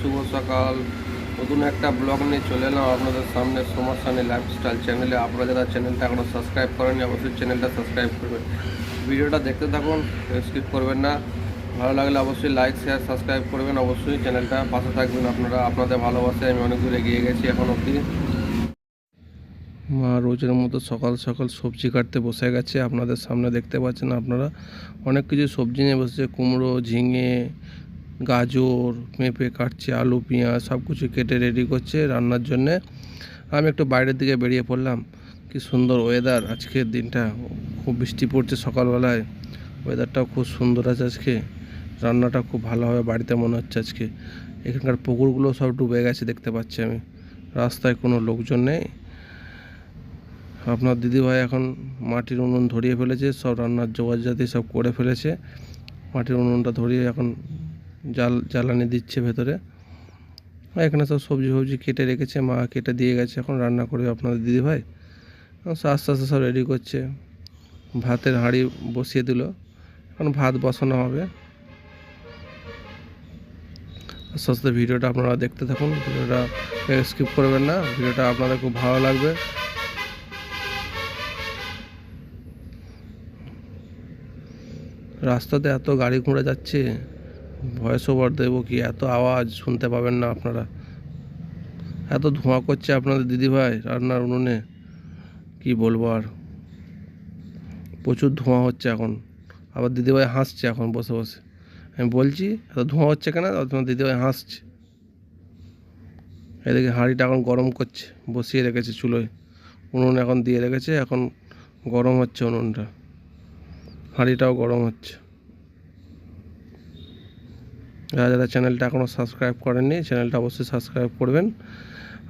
শুভ সকাল। নতুন একটা ব্লগ নিয়ে চলে এলাম। আপনাদের সামনে সমস্যানি লাইফস্টাইল চ্যানেলে আপনারা যারা চ্যানেলটা এখনও সাবস্ক্রাইব করেনি অবশ্যই চ্যানেলটা সাবস্ক্রাইব করবেন। ভিডিওটা দেখতে থাকুন স্কিপ করবেন না। ভালো লাগলে অবশ্যই লাইক শেয়ার সাবস্ক্রাইব করবেন। অবশ্যই চ্যানেলটা পাশে থাকবেন আপনারা। আপনাদের ভালোবাসায় আমি অনেক দূর এগিয়ে গেছি এখন অবধি। মা রোজের মতো সকাল সকাল সবজি কাটতে বসে গেছে। আপনাদের সামনে দেখতে পাচ্ছেন আপনারা। অনেক কিছু সবজি নিয়ে বসেছে। কুমড়ো, ঝিঙে গাজর পেঁপে কাটছে, আলু, পেঁয়াজ সব কিছু কেটে রেডি করছে রান্নার জন্যে। আমি একটু বাইরের দিকে বেরিয়ে পড়লাম। কি সুন্দর ওয়েদার আজকের দিনটা। খুব বৃষ্টি পড়ছে সকালবেলায়। ওয়েদারটাও খুব সুন্দর আছে আজকে। রান্নাটা খুব ভালো হবে, বাড়িতে মনে হচ্ছে আজকে। এখানকার পুকুরগুলো সব ডুবে গেছে দেখতে পাচ্ছি আমি। রাস্তায় কোনো লোকজন নেই। আপনার দিদিভাই এখন মাটির উনুন ধরিয়ে ফেলেছে, সব রান্নার জোগাড় জাতি সব করে ফেলেছে। মাটির উনুনটা ধরিয়ে এখন জাল, জ্বালানি দিচ্ছে ভেতরে। এখানে সব সবজি ফবজি কেটে রেখেছে, মা কেটে দিয়ে গেছে, এখন রান্না করবে আপনাদের দিদিভাই। আস্তে আস্তে সব রেডি করছে। ভাতের হাঁড়ি বসিয়ে দিল। এখন ভাত বসানো হবে। আস্তে আস্তে ভিডিওটা আপনারা দেখতে থাকুন। ভিডিওটা স্কিপ করবেন না। ভিডিওটা আপনাদের খুব ভালো লাগবে। রাস্তাতে এত গাড়ি ঘোড়া যাচ্ছে। ভয়েস ওভার দেবো কি? এত আওয়াজ, শুনতে পাবেন না আপনারা। এত ধোঁয়া করছে আপনাদের দিদিভাই, রান্নার উনুনে। কি বলব আর? প্রচুর ধোঁয়া হচ্ছে এখন। আবার দিদিভাই হাসছে এখন বসে বসে। আমি বলছি, এত ধোঁয়া হচ্ছে কেন? তোমার দিদিভাই হাসছে। এদিকে হাঁড়িটা এখন গরম করছে, বসিয়ে রেখেছে চুলোয়। উনুন এখন দিয়ে রেখেছে, এখন গরম হচ্ছে উনুনটা। হাঁড়িটাও গরম হচ্ছে। যারা চ্যানেলটা এখনও সাবস্ক্রাইব করেননি, চ্যানেলটা অবশ্যই সাবস্ক্রাইব করবেন।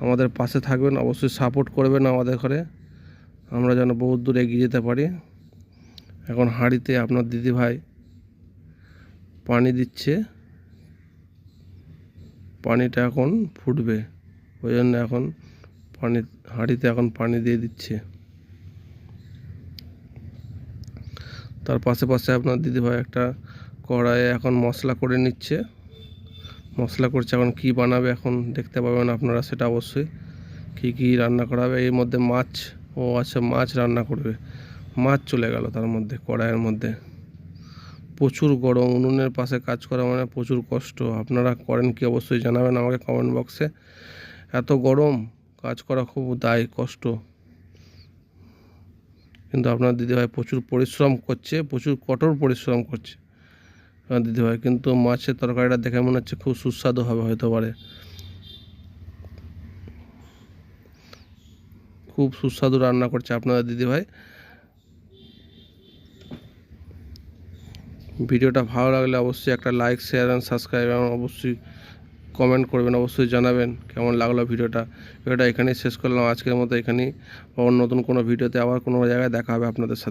আমাদের পাশে থাকবেন, অবশ্যই সাপোর্ট করবেন আমাদের ঘরে। আমরা যেন বহুত দূর এগিয়ে যেতে পারি। এখন হাঁড়িতে আপনার দিদিভাই পানি দিচ্ছে। পানিটা এখন ফুটবে। ওই জন্য এখন পানি, হাঁড়িতে এখন পানি দিয়ে দিচ্ছে। তার পাশে পাশে আপনার দিদিভাই একটা কড়াইয়ে এখন মশলা করে নিচ্ছে। মশলা করছে এখন কি বানাবে এখন দেখতে পাবেন আপনারা সেটা অবশ্যই। কি কি রান্না করা হবে, এর মধ্যে মাছ, ও আচ্ছা মাছ রান্না করবে। মাছ চলে গেল তার মধ্যে, কড়াইয়ের মধ্যে। প্রচুর গরম, উনুনের পাশে কাজ করা মানে প্রচুর কষ্ট। আপনারা করেন কি অবশ্যই জানাবেন আমাকে কমেন্ট বক্সে এত গরম, কাজ করা খুব দায়, কষ্ট। কিন্তু আপনার দিদিভাই প্রচুর পরিশ্রম করছে, প্রচুর কঠোর পরিশ্রম করছে। আমার দিদিভাই কিন্তু মাছের তরকারিটা দেখে মনে হচ্ছে খুব সুস্বাদু হবে, হয়তো পারে। খুব সুস্বাদু রান্না করছে আপনাদের দিদিভাই ভিডিওটা ভালো লাগলে অবশ্যই একটা লাইক শেয়ার অ্যান্ড সাবস্ক্রাইব এবং অবশ্যই কমেন্ট করবেন, অবশ্যই জানাবেন কেমন লাগল ভিডিওটা। ভিডিওটা এখানেই শেষ করলাম। আজকের মতো এখানেই আবার নতুন কোনো ভিডিওতে আবার কোনো জায়গায় দেখা হবে আপনাদের সাথে।